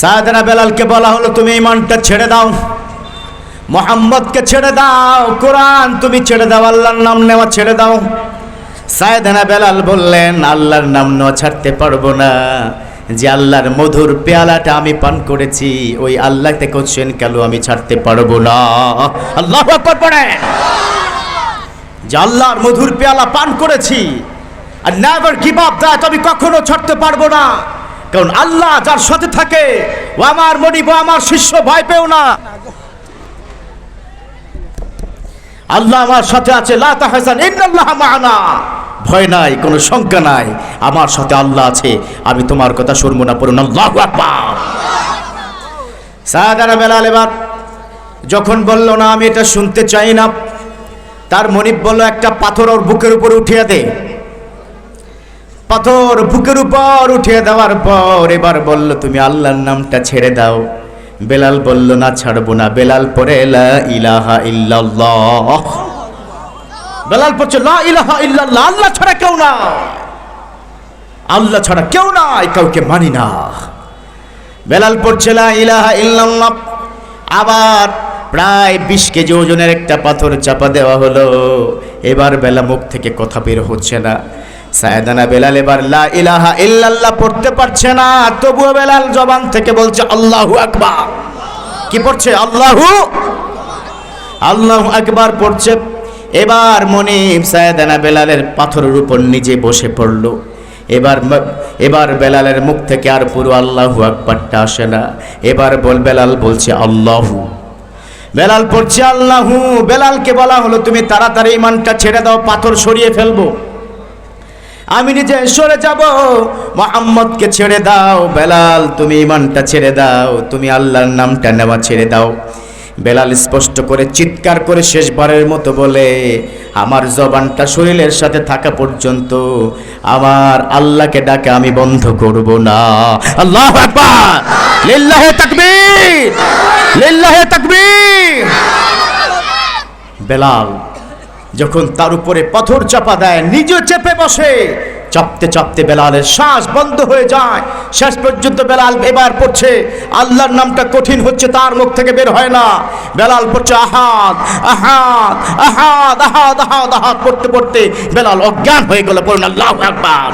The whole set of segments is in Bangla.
সায়দানা বেলালকে বলা হলো, তুমি ইমানটা ছেড়ে দাও। মোহাম্মদকে ছেড়ে দাও। কোরআন তুমি ছেড়ে দাও। আল্লাহর নাম নেওয়া ছেড়ে দাও। সায়দানা বেলাল বললেন, আল্লাহর নাম নেওয়া ছাড়তে পারব না। যে আল্লাহর মধুর পেয়ালাটা আমি পান করেছি, ওই আল্লাহ আল্লাহতে কোশ্চেন কেন আমি ছাড়তে পারব না? আল্লাহ যে আল্লাহর মধুর পেয়ালা পান করেছি আর নেভার গিভ আপ দ্যাট আমি কখনো ছাড়তে পারব না। কারণ আল্লাহ যার সাথে থাকে, ও আমার মনিব আমার শিষ্য, ভয় পেও না। আল্লাহ আমার সাথে আছে মা'ানা। ভয় নাই, কোনো শঙ্কা নাই, আমার সাথে আল্লাহ আছে, আমি তোমার কথা শুনব না, পড়ুন, আল্লাহু সাহাদানা বেলাল এবার যখন বলল, না, আমি এটা শুনতে চাই না, তার মনিব বলল, একটা পাথর ওর বুকের উপর উঠিয়ে দে। পাথর বুকের উপর উঠিয়ে দেওয়ার পর এবার বলল, তুমি আল্লাহর নামটা ছেড়ে দাও। বেলাল বলল, না, ছাড়বো না। বেলাল পরে লা ইলাহা ইল্লাল্লাহ। বেলাল পড়ছে, লা ইলাহা ইল্লাল্লাহ। আল্লাহ ছাড়া কেউ না আল্লাহ ছাড়া কেউ নাই, কাউকে মানি না। বেলাল পড়ছে, লা ইলাহা ইল্লাল্লাহ। আবার প্রায় বিশ কেজি ওজনের একটা পাথর চাপা দেওয়া হলো। এবার বেলা মুখ থেকে কথা বের হচ্ছে না। সায়দানা বেলাল এবার লা ইলাহা ইল্লাল্লাহ পড়তে পারছে না, তবুও বেলাল জবান থেকে বলছে, আল্লাহু আকবার। কি পড়ছে? আল্লাহু আল্লাহু আকবার পড়ছে। এবার মনিব সায়দানা বেলালের পাথরের উপর নিজে বসে পড়ল। এবার এবার বেলালের মুখ থেকে আর পুরো আল্লাহু আকবারটা আসে না। এবার বল বেলাল বলছে, আল্লাহু। বেলাল পড়ছে, আল্লাহু। বেলালকে বলা হলো, তুমি তাড়াতাড়ি ইমানটা ছেড়ে দাও, পাথর সরিয়ে ফেলব। আমি নিজে সরে যাব। মোহাম্মদকে ছেড়ে দাও। বেলাল, তুমি ইমানটা ছেড়ে দাও। তুমি আল্লাহর নামটা নেওয়া ছেড়ে দাও। বেলাল স্পষ্ট করে চিৎকার করে শেষবারের মতো বলে, আমার জবানটা শরীরের সাথে থাকা পর্যন্ত আমার আল্লাহকে ডাকে আমি বন্ধ করব না। আল্লাহ লিল্লাহে তাকবীর! লিল্লাহে তাকবীর! বেলাল যখন তার উপরে পাথর চাপা দেয়, নিজে চেপে বসে। চাপতে চাপতে বেলালের শ্বাস বন্ধ হয়ে যায়। শেষ পর্যন্ত বেলাল এবার পড়ছে, আল্লাহর নামটা কঠিন হচ্ছে, তার মুখ থেকে বের হয় না। বেলাল পড়ছে, আহাদ আহাদ আহাদ আহাদ আহাদ আহাদ পড়তে পড়তে বেলাল অজ্ঞান হয়ে গেল পড়ুন আল্লাহ একবার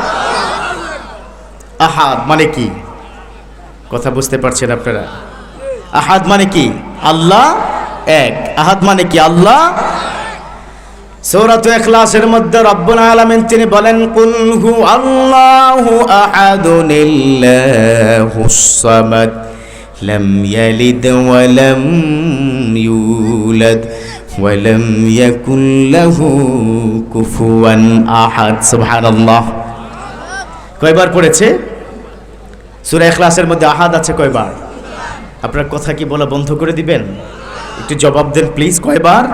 আহাদ মানে কি? কথা বুঝতে পারছেন আপনারা? আহাদ মানে কি? আল্লাহ এক। আহাদ মানে কি? আল্লাহ সূরাত ইখলাসের মধ্যে রব্বুল আলামিন তিনি বলেন, কুল হু আল্লাহু আহাদুনিল্লাহুস সামাদ, লাম ইয়ালিদ ওয়া লাম ইউলাদ ওয়া লাম ইয়াকুল লাহু কুফুয়ান আহাদ। সুবহানাল্লাহ। কয়বার পড়েছে? সূরা ইখলাসের মধ্যে আহাদ আছে কয়বার? আপনার কথা কি বলা বন্ধ করে দিবেন? একটু জবাব দেন প্লিজ, কয়বার?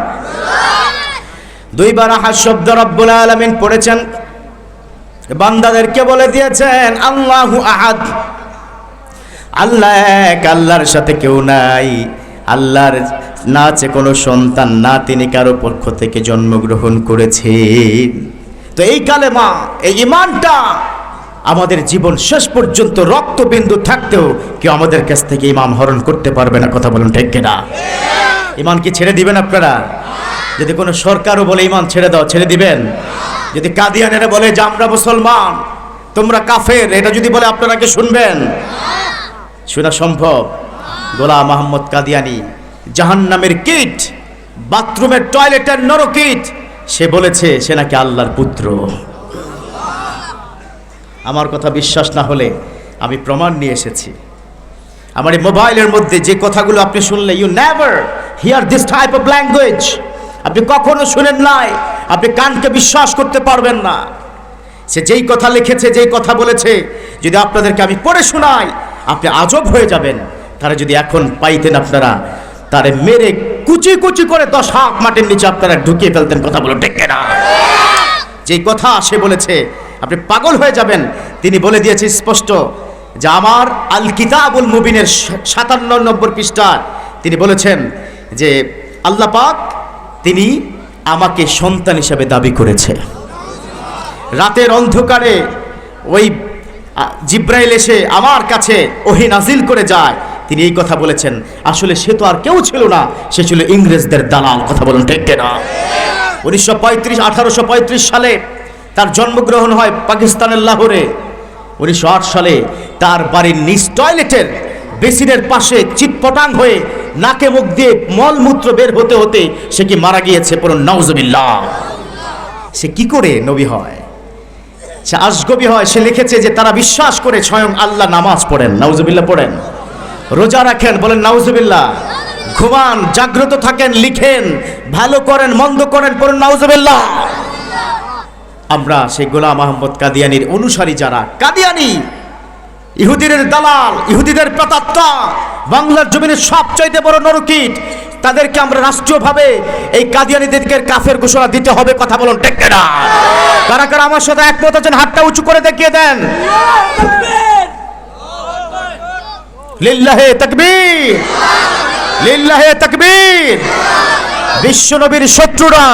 দুইবার আহাদ শব্দ রব্বুল আলামিন পড়েছেন। বান্দাদেরকে বলে দিয়েছেন, আল্লাহু আহাদ। আল্লাহ এক, আল্লাহর সাথে কেউ নাই। আল্লাহর না আছে কোনো সন্তান, না তিনি কারও পক্ষ থেকে জন্মগ্রহণ করেছেন। তো এই কালেমা, এই ইমানটা আমাদের জীবন শেষ পর্যন্ত রক্তবিন্দু থাকতেও কেউ আমাদের কাছ থেকে ইমাম হরণ করতে পারবে না। কথা বলুন ঠিক কিনা? ইমান কি ছেড়ে দিবেন আপনারা? যদি কোনো সরকারও বলে ইমান ছেড়ে দাও, ছেড়ে দিবেন। যদি কাদিয়ানেরা বলে যে আমরা মুসলমান, তোমরা কাফের, এটা যদি বলে আপনারা কি শুনবেন? শোনা সম্ভব। গোলাম মোহাম্মদ কাদিয়ানি, জাহান্নামের কিট, বাথরুমের টয়লেটের নরকিট, সে বলেছে সে নাকি আল্লাহর পুত্র। আমার কথা বিশ্বাস না হলে আমি প্রমাণ নিয়ে এসেছি। আমার এই মোবাইলের মধ্যে যে কথাগুলো আপনি শুনলে you never hear this type of language আপনি কখনো শুনেন নাই? আপনি কানকে বিশ্বাস করতে পারবেন না। সে যেই কথা লিখেছে, যেই কথা বলেছে, যদি আপনাদেরকে আমি পড়ে শোনাই, আপনি আজব হয়ে যাবেন। তারা যদি এখন পাইতেন আপনারা, তারে মেরে কুচি কুচি করে দশ হাত মাটির নিচে আপনারা ঢুকিয়ে ফেলতেন কথা বলো, ডেকে না যেই কথা সে বলেছে, আপনি পাগল হয়ে যাবেন। তিনি বলে দিয়েছে স্পষ্ট যে আমার আল কিতাবুল মুবিনের সাতান্ন নম্বর পৃষ্ঠা তিনি বলেছেন যে আল্লাহ পাক তিনি আমাকে সন্তান হিসাবে দাবি করেছে। রাতের অন্ধকারে ওই জিব্রাইল এসে আমার কাছে ওহি নাজিল করে যায়। তিনি এই কথা বলেছেন, আসলে সে তো আর কেউ ছিল না, সে ছিল ইংরেজদের দালাল। কথা বলুন, ঠিক না উনিশশো পঁয়ত্রিশ, আঠারোশো সালে তার জন্মগ্রহণ হয় পাকিস্তানের লাহোরে। উনিশশো আট সালে তার বাড়ির নিজ টয়লেটের বেসিনের পাশে চিৎপটাং হয়ে নাকে মুখ দিয়ে মলমূত্র বের হতে হতে সে কি মারা গিয়েছে পুরো নওজবিল্লাহ সে কি করে নবী হয়? সে আশগবি হয়, সে লিখেছে যে তারা বিশ্বাস করে স্বয়ং আল্লাহ নামাজ পড়েন। নাউজুবিল্লাহ পড়েন। রোজা রাখেন, বলেন, নাউজুবিল্লাহ। ঘুমান, জাগ্রত থাকেন, লিখেন, ভালো করেন, মন্দ করেন পড়েন নাউজুবিল্লাহ। আমরা সেই গোলাম আহমদ কাদিয়ানির অনুসারী যারা, কাদিয়ানি ইহুদিদের দালাল, ইহুদিদের প্রতাত্মা, বাংলার জমিনের সবচাইতে বড় নরকিট, তাদেরকে আমরা রাষ্ট্রীয়ভাবে এই কাদিয়ানিদেরকে কাফের ঘোষণা দিতে হবে কথা বলুন টেকে না কারা কারা আমার সাথে একমত আছেন, হাতটা উঁচু করে দেখিয়ে দেন? লিল্লাহে তাকবীর লিল্লাহে তাকবীর। বিশ্বনবীর শত্রুরা,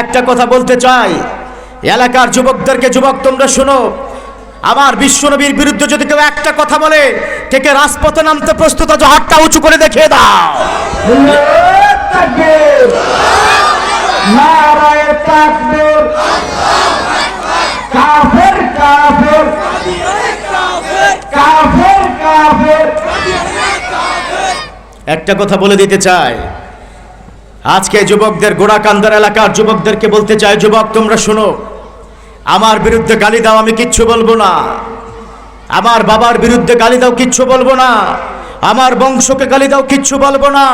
একটা কথা বলতে চাই, এলাকার যুবকদেরকে, যুবক তোমরা শোনো আমার বিশ্বনবীর বিরুদ্ধে যদি কেউ একটা কথা বলে কে কে রাজপথে নামতে প্রস্তুত আছো হাতটা উঁচু করে দেখিয়ে দাও। একটা কথা বলে দিতে চাই। আজকে যুবকদের গোড়াকান্দার এলাকার যুবকদেরকে বলতে চাই, যুবক, তোমরা শোনো আমার বিরুদ্ধে গালি দাও, আমি কিচ্ছু বলব না। আমার বাবার বিরুদ্ধে গালি দাও, কিচ্ছু বলব না। আমার বংশকে গালি দাও, কিচ্ছু বলব না।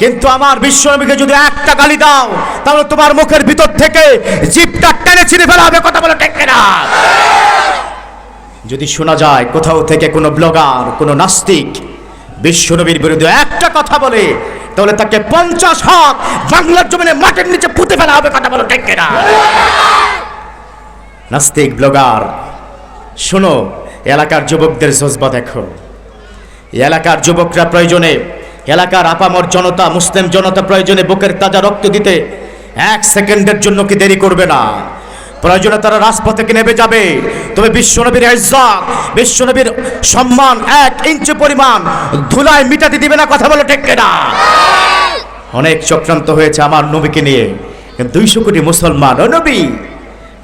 কিন্তু আমার বিশ্বনবীকে যদি একটা গালি দাও, তাহলে তোমার মুখের ভিতর থেকে জিপটা টেনে ছিঁড়ে ফেলা হবে, কথা বলে টেকে না যদি শোনা যায় কোথাও থেকে কোনো ব্লগার, কোনো নাস্তিক বিশ্বনবীর বিরুদ্ধে একটা কথা বলে, তাহলে তাকে পঞ্চাশ হাত বাংলার জমিনে মাটির নিচে পুঁতে ফেলা হবে, কথা বলো ঠিক না নাস্তিক ব্লগার, শোনো, এলাকার যুবকদের জজবা দেখো। এলাকার যুবকরা প্রয়োজনে, এলাকার আপামর জনতা, মুসলিম জনতা প্রয়োজনে বুকের তাজা রক্ত দিতে এক সেকেন্ডের জন্য কি দেরি করবে না? প্রয়োজনে তারা রাজপথে নেমে যাবে? তবে বিশ্বনবীর ইজ্জত, বিশ্বনবীর সম্মান এক ইঞ্চি পরিমাণ ধুলায় মিটাতে দিবে না, কথা বলো ঠিক না অনেক চক্রান্ত হয়েছে আমার নবীকে নিয়ে। দুইশো কোটি মুসলমান, ও নবী!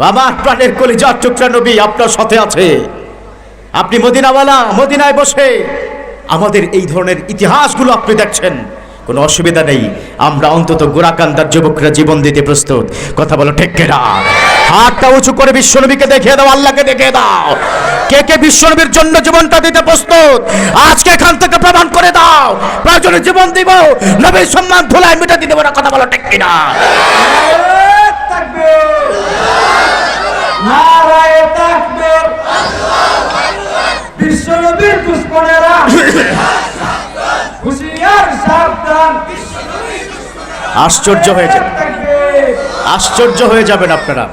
আমার প্রাণের কলি কলিজার চোখরা নবী আপনার সাথে আছে। আপনি মদিনাওয়ালা, মদিনায় বসে আমাদের এই ধরনের ইতিহাসগুলো আপনি দেখছেন। কোনো অসুবিধা নেই। আমরা অন্তত গোরাকান্দার যুবকরা জীবন দিতে প্রস্তুত। কথা বলো, ঠিক না হাতটা উঁচু করে বিশ্বনবীকে দেখিয়ে দাও, আল্লাহকে দেখিয়ে দাও। কে কে বিশ্বনবীর জন্য জীবনটা দিতে প্রস্তুত? আজকে এখান থেকে প্রমাণ করে দাও। প্রয়োজনে জীবন দিব। নবীর সম্মান ধুলায় মিটা দিতে না। কথা বলো, ঠিক আশ্চর্য হয়ে যাবে আশ্চর্য হয়ে যাবেন আপনারা।